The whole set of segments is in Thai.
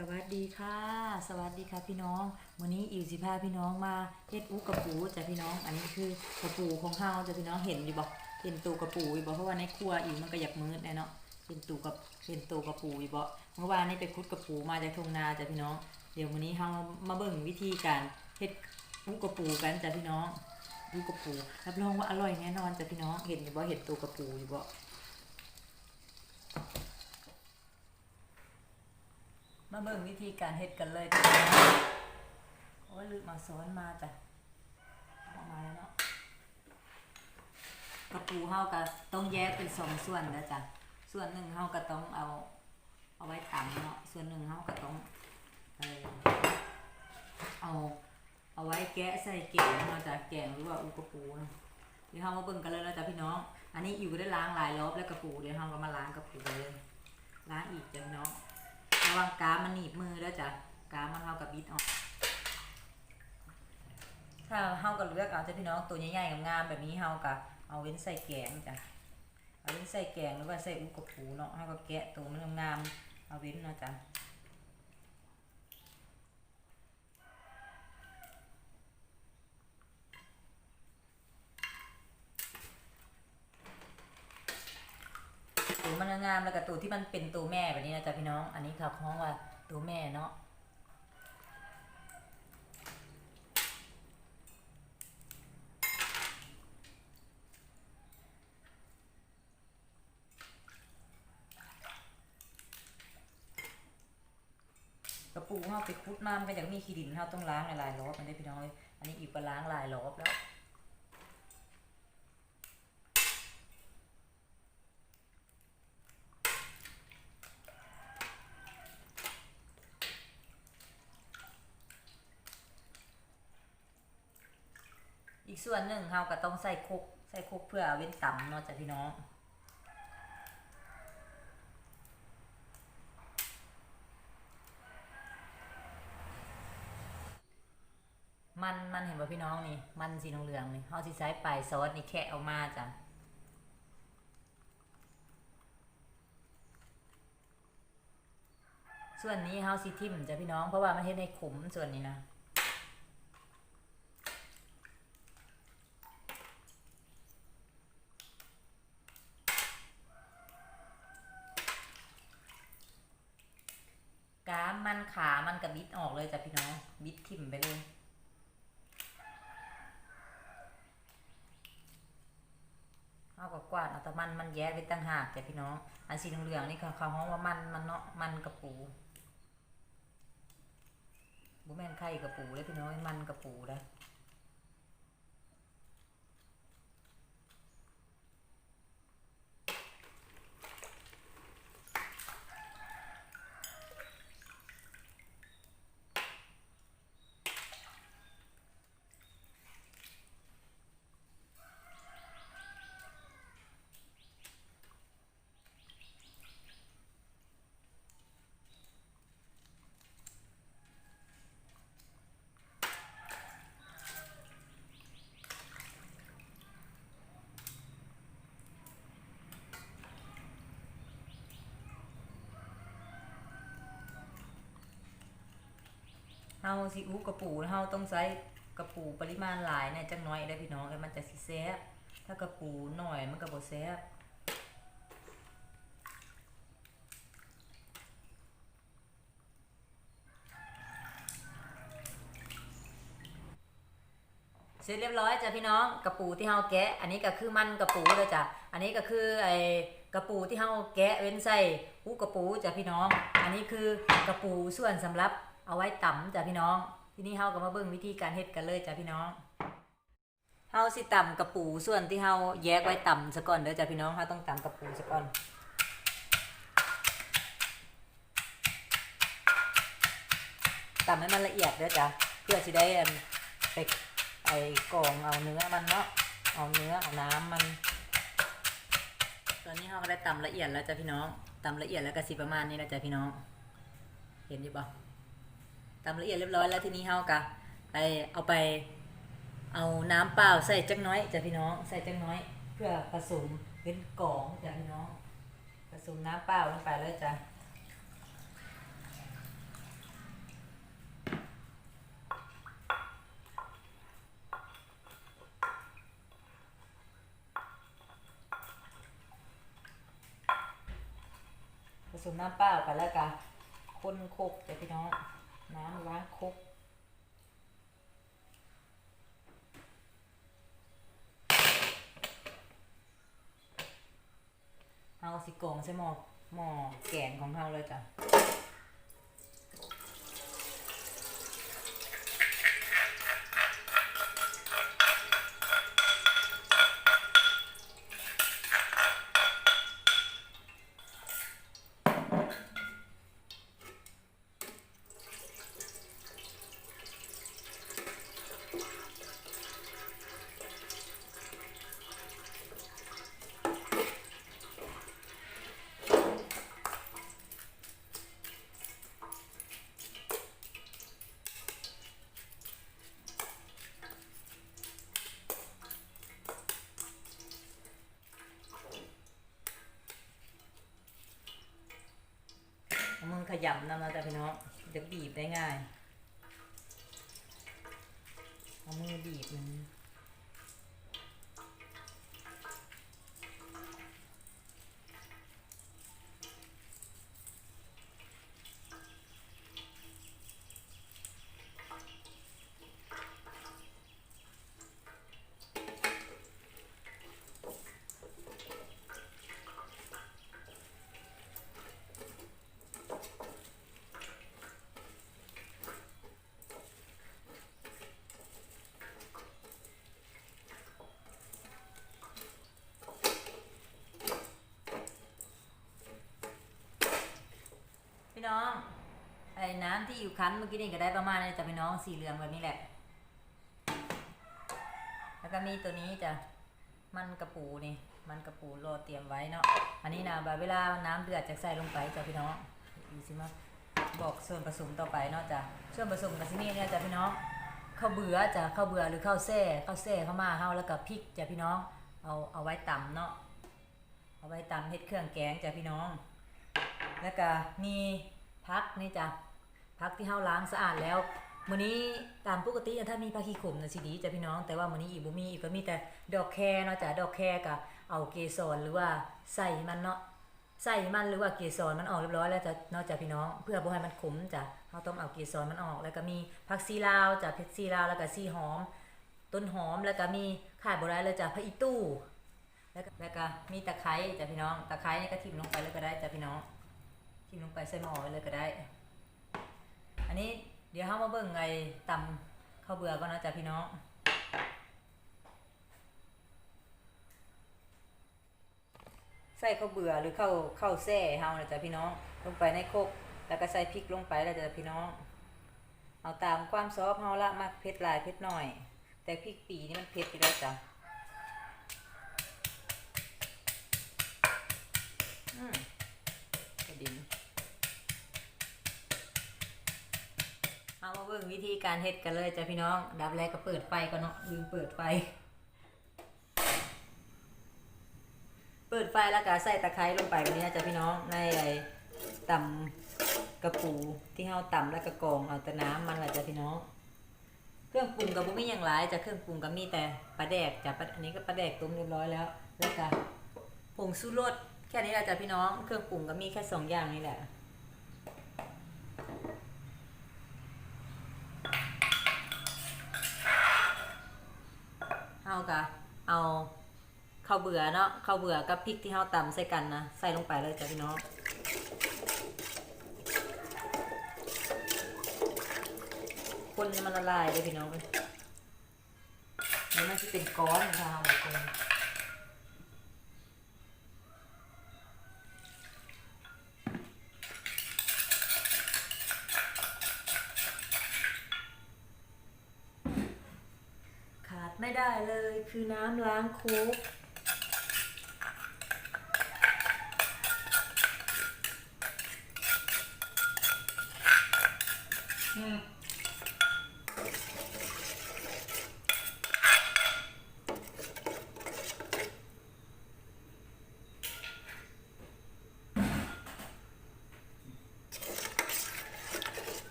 สวัสดีค่ะ สวัสดีค่ะพี่น้อง วันนี้อิวสิพาพี่น้องมาเฮ็ดอุกกระปูจ้ะพี่น้อง อันนี้คือกระปูของเฮาจ้ะพี่น้องเห็นอยู่บ่เห็นตูกระปูอยู่บ่เพราะว่าในครัวอิวมันก็อยากมืดแน่เนาะเห็นตูกับเห็นตูกระปูอยู่บ่เมื่อวานนี้ไปคุดกระปูมาจากทุ่งนาจ้ะพี่น้อง เดี๋ยววันนี้เฮามาเบิ่งวิธีการเฮ็ดอุกกระปูกันจ้ะพี่น้องอุกกระปูรับรองว่าอร่อยแน่นอนจ้ะพี่น้อง เห็นอยู่บ่เห็นตูกระปูอยู่บ่ มาเบิ่งวิธีการเฮ็ดกันเลยโอ้ยลืมมาซ้อนมาจ้ะออกมาแล้วเนาะกระปูเฮาก็ต้องแยกเป็นสองส่วนนะจ้ะส่วนหนึ่งเฮาก็ต้องเอาเอาไว้ตำเนาะส่วนหนึ่งเฮาก็ต้องเออเอาเอาไว้แกะใส่แกงเนาะจ้ะแกงหรือว่าอุกระปูเนะเดี๋ยวเฮามาเบิ่งกันเลยนะจ้ะพี่น้อง อันนี้อยู่ได้ล้างหลายรอบแล้วกระปูเดี๋ยวเฮาก็มาล้างกระปูเลยล้างอีกจ้ะพี่น้อง ระวังกามันหนีบมือแล้วจ้ะกามันเท่ากับบิดออก ถ้าเฮากับเลือกเอาจ้ะพี่น้องตัวใหญ่ๆงามๆแบบนี้เฮากับเอาเว้นใส่แกงจ้ะเอาเว้นใส่แกงหรือว่าใส่อุกกระปูเนาะเฮาก็แกะตัวมันงามๆเอาเว้นเนาะจ้ะตัวมัน งามแล้วก็ตัวที่มันเป็นตัวแม่แบบนี้นะจ๊ะพี่น้อง อันนี้เขาฮ้องว่าตัวแม่เนาะกระปูเฮาไปคุดมามันก็ยังมีขี้ดินเฮาต้องล้างหลายๆรอบมันได้พี่น้องเอ้ยอันนี้อีกก็ล้างหลายรอบแล้ว กส่วนหนึ่งเฮาก็ต้องใส่คุกใส่คุกเพื่อเว้นต่ำเนาะจ้ะพี่น้องมันมันเห็นป่ะพี่น้องนี่ มันสีเหลืองๆนี่เฮาสิใช้ปลายซอสนี่แคะออกมาจ้ะส่วนนี้เฮาสิทิมจ้ะพี่น้องเพราะว่ามันเฮ็ดให้ขมส่วนนี้นะ กามมันขามันกับบิดออก เลยจ้ะพี่น้องบิดทิ่มไปเลยเอากับกวาดเอาแต่มันมันแย่ไปตั้งหากจ้ะพี่น้อง อันสีเหลืองๆนี่ค่ะเขาห้องว่ามันมันเนาะมันกระปูบุแม่นไข่กระปูเลยพี่น้องมันกระปูเลยาสิอุกระปูเฮาต้องใช้กระปูปริมาณหลายเนี่ยจังน้อยได้พี่น้องแล้วมันจะสิแซ่บถ้ากระปูหน่อยมันก็บ่แซ่บเสร็จเรียบร้อยจ้ะพี่น้องกระปูที่เฮาแกะ อันนี้ก็คือมันกระปูเลยจ้ะอันนี้ก็คือไอ้กระปูที่เฮาแกะเว้นใส่หูกระปูจ้ะพี่น้อง อันนี้คือกระปูส่วนสำหรับ เอาไว้ตำจ้ะพี่น้อง ทีนี้เฮาก็มาเบิ่งวิธีการเฮ็ดกันเลยจ้ะพี่น้องเฮาสิตำกระปูส่วนที่เฮาแยกไว้ตำซะก่อนเด้อจ้ะพี่น้องเฮาต้องตำกระปูซะก่อนตำให้มันละเอียดเด้อจ้ะเพื่อสิได้ไปไอ้กองเอาเนื้อมันเนาะเอาเนื้อเอาน้ำมัน ตอนนี้เราก็ได้ตำละเอียดแล้วจ้ะพี่น้องตำละเอียดแล้วก็สิประมาณนี้แล้วจ้ะพี่น้อง เห็นอยู่ปะ ตำละเอียดเรียบร้อยแล้วทีนี้เฮากะไปเอาไปเอาน้ำเปล่าใส่จักน้อยจ้ะพี่น้องใส่จักน้อย เพื่อผสมเป็นกล่องจ้ะพี่น้อง ผสมน้ำเปล่าลงไปแล้วจ้ะผสมน้ำเปล่าไปแล้วกะคนโคกจ้ะพี่น้อง น้ำล้างครกเอาสิกองใส่หม้อหม้อแกงของเราเลยจ้ะ ยำนำมาแต่พี่น้องจะบีบได้ง่าย เอามือบีบมัน พี่น้องไอ้น้ำที่อยู่คั้นเมื่อกี้นี่ก็ได้ประมาณนี้จ้ะพี่น้องสีเหลืองแบบนี้แหละ แล้วก็มีตัวนี้จ้ะมันกระปูนี่ มันกระปูรอเตรียมไว้เนาะอันนี้นะบาเวลาน้ำเดือดจะใส่ลงไปจ้ะพี่น้องดูสิมาบอกส่วนผสมต่อไปเนาะจ้ะส่วนผสมกับที่นี่เนี่ยจ้ะพี่น้องข้าวเบื่อจ้ะข้าวเบื่อหรือข้าวแซ่ข้าวแซ่ข้าวมาข้าวแล้วก็พริกจ้ะพี่น้อง เอาเอาไว้ตำเนาะเอาไว้ตำเฮ็ดเครื่องแกงจ้ะพี่น้อง แล้วก็มีพักนี่จ้ะพักที่เฮาล้างสะอาดแล้วมื้อนี้ตามปกติถ้ามีผักขี้ขมนะสิดีจ้ะพี่น้อง แต่ว่ามื้อนี้อีบ่มีอีกก็มีแต่ดอกแคเนาะจ้ะดอกแคก็เอาเกสรหรือว่าใส่มันเนาะใส่มันหรือว่าเกสรมันออกเรียบร้อยแล้วจ้ะเนาะจ้ะพี่น้อง เพื่อบ่ให้มันขมจ้ะเฮาต้องเอาเกสรมันออก แล้วก็มีผักซีลาวจ้ะผักซีลาวแล้วก็ซีหอม ต้นหอมแล้วก็มีข่าดบ่ได้เลยจ้ะผักอีตู้แล้วก็มีตะไคร้จ้ะพี่น้อง ตะไคร้นี่ก็ทิ่มลงไปเลยก็ได้จ้ะพี่น้อง ไปใส่หม้อไว้เลยก็ได้ อันนี้เดี๋ยวเฮามาเบิ่งไอ้ตำข้าวเบื่อก่อนนะจ๊ะพี่น้องใส่ข้าวเบื่อหรือข้าวข้าวแซ่เฮานะจ๊ะพี่น้องลงไปในโคกแล้วก็ใส่พริกลงไปแล้วจ้ะพี่น้อง เอาตามความซอฟเฮาละมักเผ็ดหลายเผ็ดหน้อย แต่พริกปีนี่มันเผ็ดอยู่แล้วจ้ะอืม กระดิ่ง เอามาเบิ่งวิธีการเฮ็ดกันเลยจ้ะพี่น้อง ดับแรกก็เปิดไฟก่อนเนาะลืมเปิดไฟ เปิดไฟแล้วก็ใส่ตะไคร้ลงไปแบบนี้นะจ้ะพี่น้องในไอ้ตำกระปูที่เฮาตำแล้วก็กรองเอาแต่น้ำมันแหละจ้ะพี่น้อง เครื่องปรุงกับบุมีอย่างไรจ้ะเครื่องปรุงก็มีแต่ปลาแดกจ้ะปลาอันนี้ก็ปลาแดกต้มเรียบร้อยแล้วแล้วก็ผงชูรสแค่นี้แหละจ้ะพี่น้อง เครื่องปรุงก็มีแค่สองอย่างนี่แหละากะเอาข้าวเบื่อเนาะข้าวเบื่อกับพริกที่เฮาตำใส่กันนะใส่ลงไปเลยจ้ะพี่น้องคนมันละลายเลยพี่น้องเลยนี่มันจะเป็นก้อนค่ะเอาไปคนขาด ได้เลยคือน้ำล้างโคกอืม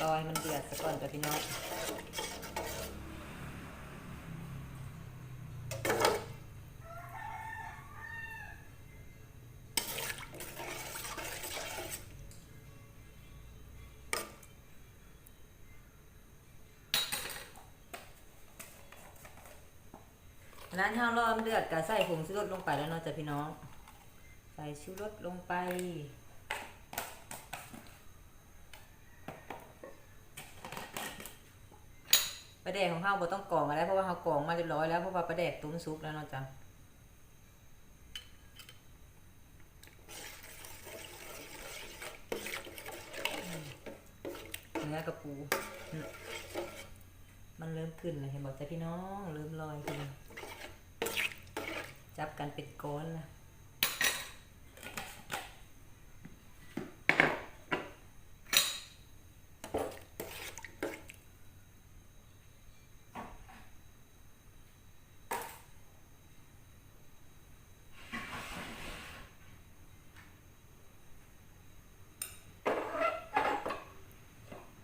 รอให้มันเดือดกก่อนจ้ะพี่น้อง ร้านข้าวรอมเดือดก็ใส่ผงชูรสลงไปแล้วเนาะจ้ะพี่น้อง ใส่ชูรสลงไป ปลาแดกของข้าวบ่ต้องกรองอะไรเพราะว่าเขากรองมาเรียบร้อยแล้วเพราะว่าปลาแดกตุ้มซุปแล้วเนาะจ้ะเนื้อกระปูมมันเริ่มขึ้นเลยเห็นบอกจ้ะพี่น้อง เริ่มลอยขึ้น จับกันเป็นก้อนละ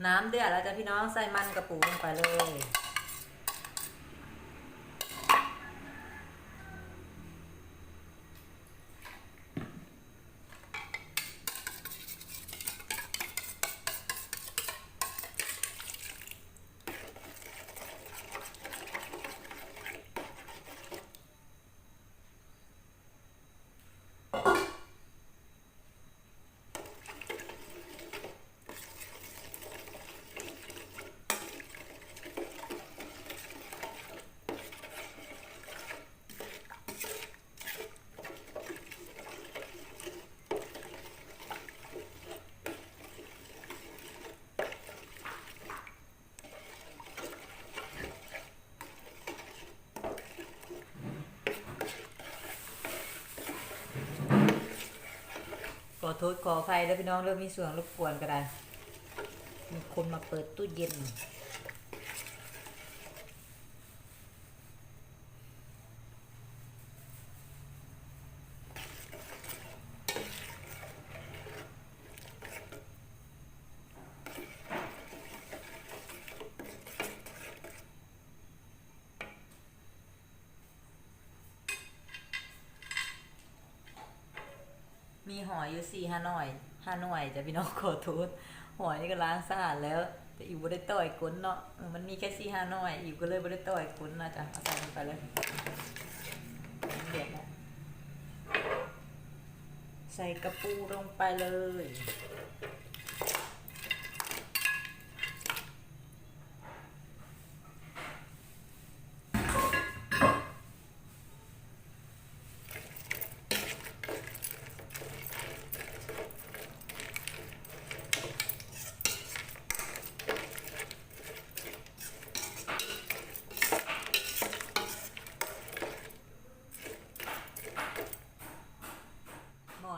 น้ำเดือดแล้วจ้ะพี่น้องใส่มันกระปูลงไปเลย โทษขอไฟแล้วพี่น้องเริ่มมีส่วนรบกวนก็ได้ มีคนมาเปิดตู้เย็น มีหอยอยู่สี่ห้าหน่อยห้าหน่อยจะพี่น้องขอโทษหอยนี่ก็ล้างสะอาดแล้ว แต่อิวบ่ได้ต่อยก้นเนาะมันมีแค่สี่ห้าหน่อยอิวก็เลยบ่ได้ต่อยก้นนะจ๊ะเอาใส่ลงไปเลยเด็ดนะใส่กระปูลงไปเลย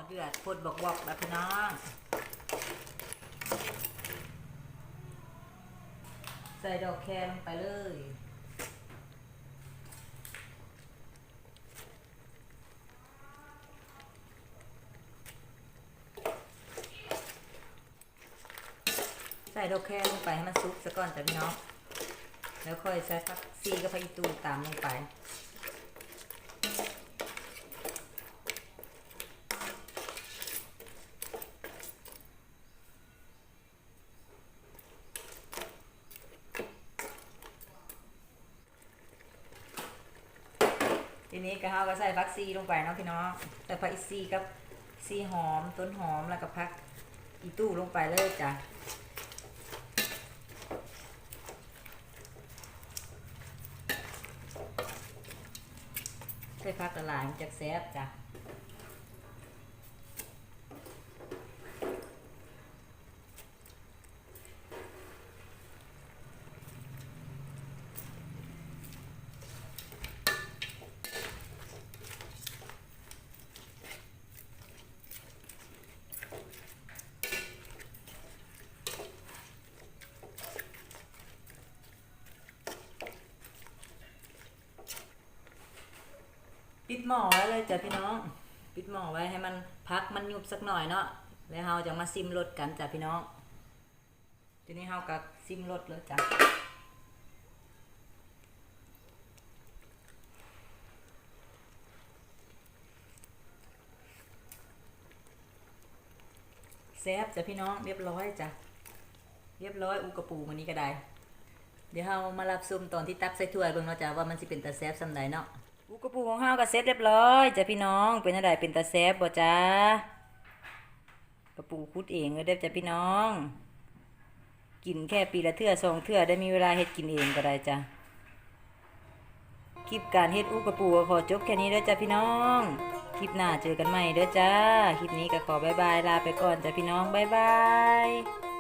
เดือดพดบอกบอกแล้วพี่น้องใส่ดอกแครลงไปเลยใส่ดอกแครลงไปให้มันซุกซะก่อนจ้ะพี่น้อง แล้วค่อยใส่ผักซีกับผักอีตูตามลงไป นี้ก็เฮาก็ใส่ผักซีลงไปเนาะพี่น้องแต่ผักอีซีกับซีหอมต้นหอมแล้วก็ผักอีตู้ลงไปเลยจ้ะใส่ผักละลายมันจะแซ่บจ้ะ ปิดหม้อไว้เลยจ้ะพี่น้อง ปิดหม้อไว้ให้มันพักมันยุบสักหน่อยเนาะแล้วเฮาจะมาซิมรสกันจ้ะพี่น้อง ทีนี้เฮาก็ซิมรสเลยจ้ะแซ่บจ้ะพี่น้องเรียบร้อยจ้ะเรียบร้อยอูกระปูมันนี้ก็ได้ เดี๋ยวเรามารับซุมตอนที่ตักใส่ถ้วยเบิ่งเนาะจ้ะว่ามันสิเป็นตาแซ่บซำใดเนาะ ปูกระปูของเฮาก็เสร็จเรียบร้อยจ้ะพี่น้องเป็นอะไรเป็นตาแซบบ่จ้ากระปูคุดเองเลยเด้อจ้ะพี่น้อง กินแค่ปีละเทื่อสองเทื่อได้มีเวลาเฮ็ดกินเองก็ได้จ้ะคลิปการเฮ็ดอูกระปูขอจบแค่นี้เด้อจ้ะพี่น้อง คลิปหน้าเจอกันใหม่เด้อจ้า คลิปนี้ก็ขอบายบายลาไปก่อนจ้ะพี่น้องบายบาย